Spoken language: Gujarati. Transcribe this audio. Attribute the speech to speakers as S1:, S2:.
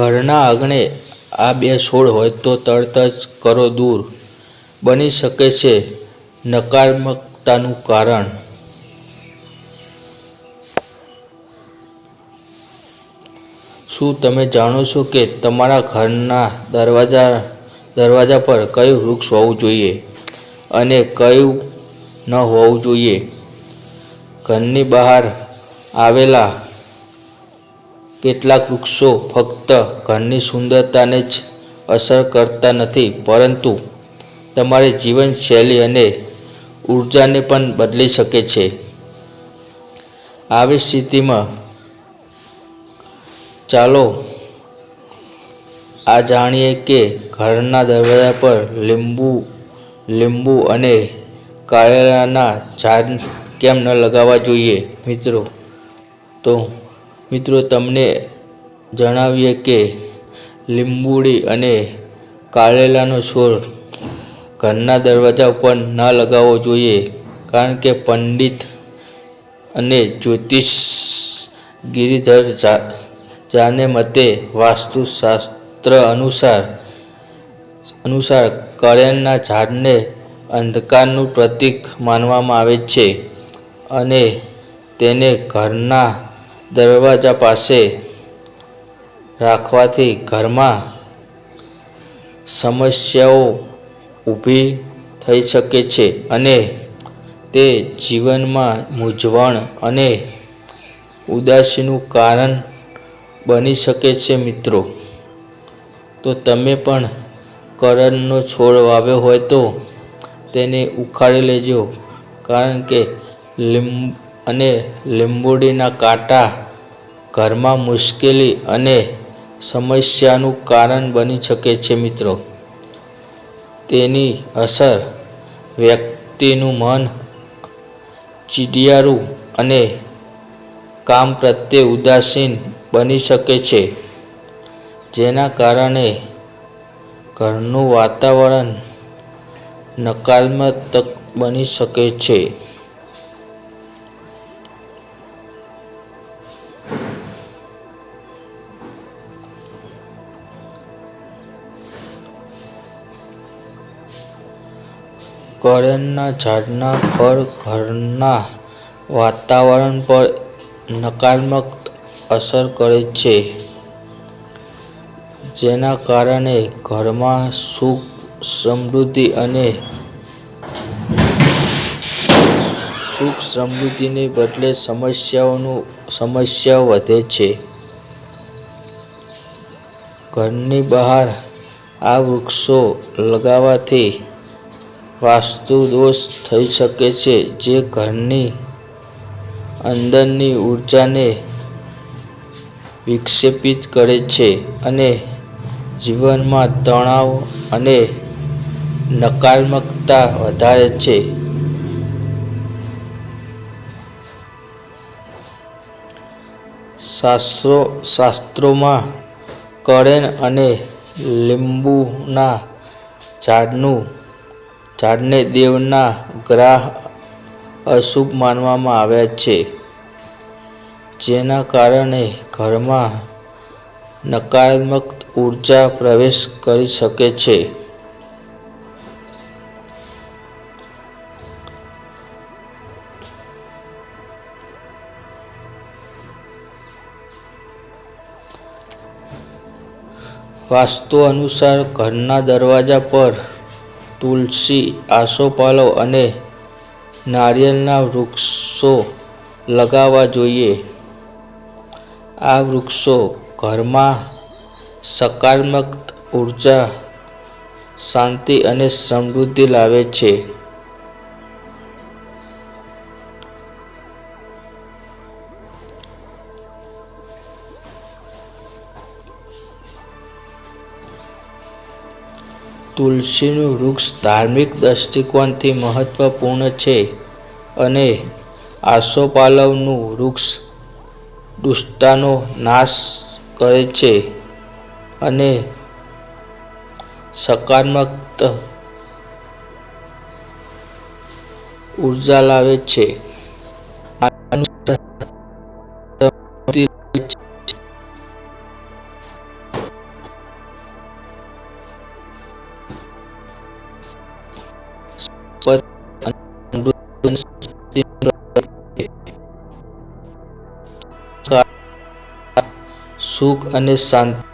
S1: ઘરના આંગણે આ બે છોડ હોય તો તરત જ કરો દૂર. બની શકે છે નકારાત્મકતાનું કારણ. શું તમે જાણો છો કે તમારા ઘરના દરવાજા દરવાજા પર કયું વૃક્ષ હોવું જોઈએ અને કયું ન હોવું જોઈએ? ઘરની બહાર આવેલા કેટલાક વૃક્ષો ફક્ત ઘરની સુંદરતાને જ અસર કરતા નથી, પરંતુ તમારી જીવનશૈલી અને ઉર્જાને પણ બદલી શકે છે. આવી સ્થિતિમાં ચાલો આ જાણીએ કે ઘરના દરવાજા પર લીંબુ લીંબુ અને કારેલાના ઝાડ કેમ ન લગાવવા જોઈએ. મિત્રો, તો મિત્રો, તમને જણાવીએ કે લીંબુડી અને કારેલાનો છોડ ઘરના દરવાજા ઉપર ન લગાવવો જોઈએ, કારણ કે પંડિત અને જ્યોતિષ ગિરિધર જાને મતે વાસ્તુશાસ્ત્ર અનુસાર અનુસાર કરેણના ઝાડને અંધકારનું પ્રતીક માનવામાં આવે છે અને તેને ઘરના દરવાજા પાસે રાખવાથી ઘરમાં સમસ્યાઓ ઊભી થઈ શકે છે અને તે જીવનમાં મૂંઝવણ અને ઉદાસીનું કારણ બની શકે છે મિત્રો. તો તમે પણ કરણનો છોડ વાવ્યો હોય તો તેને ઉખાડી લેજો. કારણ કે લીંબ અને લીંબુડીના કાંટા ઘરમાં મુશ્કેલી અને સમસ્યાનું કારણ બની શકે છે મિત્રો. તેની અસર વ્યક્તિનું મન ચીડિયારું અને કામ પ્રત્યે ઉદાસીન બની શકે છે, જેના કારણે ઘરનું વાતાવરણ નકારાત્મક બની શકે છે. કરેણના ઝાડના ફળ ઘરના વાતાવરણ પર નકારાત્મક અસર કરે છે, જેના કારણે ઘરમાં સુખ, સમૃદ્ધિ અને સુખ સમૃદ્ધિને બદલે સમસ્યાઓનું, સમસ્યા વધે છે. ઘરની બહાર આ વૃક્ષો લગાવવાથી વાસ્તુ દોષ થઈ શકે છે, જે ઘરની અંદરની ઊર્જાને વિક્ષેપિત કરે છે અને જીવનમાં તણાવ અને નકારાત્મકતા વધારે છે. શાસ્ત્રો, શાસ્ત્રોમાં કરેણ અને લીંબુના ઝાડનું ઝાડને દેવના ગ્રાહ અશુભ માનવામાં આવ્યા છે. જેના કારણે ઘરમાં નકારાત્મક ઊર્જા પ્રવેશ કરી શકે છે. વાસ્તુ અનુસાર ઘરના દરવાજા પર તુલસી, આસોપાલવ અને નારિયેળના વૃક્ષો લગાવવા જોઈએ. આ વૃક્ષો ઘરમાં સકારાત્મક ઊર્જા, શાંતિ અને સમૃદ્ધિ લાવે છે. તુલસીનું વૃક્ષ ધાર્મિક દૃષ્ટિકોણથી મહત્વપૂર્ણ છે અને આસોપાલવનું વૃક્ષ દુષ્ટતાનો નાશ કરે છે અને સકારાત્મક ઊર્જા લાવે છે. સુખ અને શાંતિ.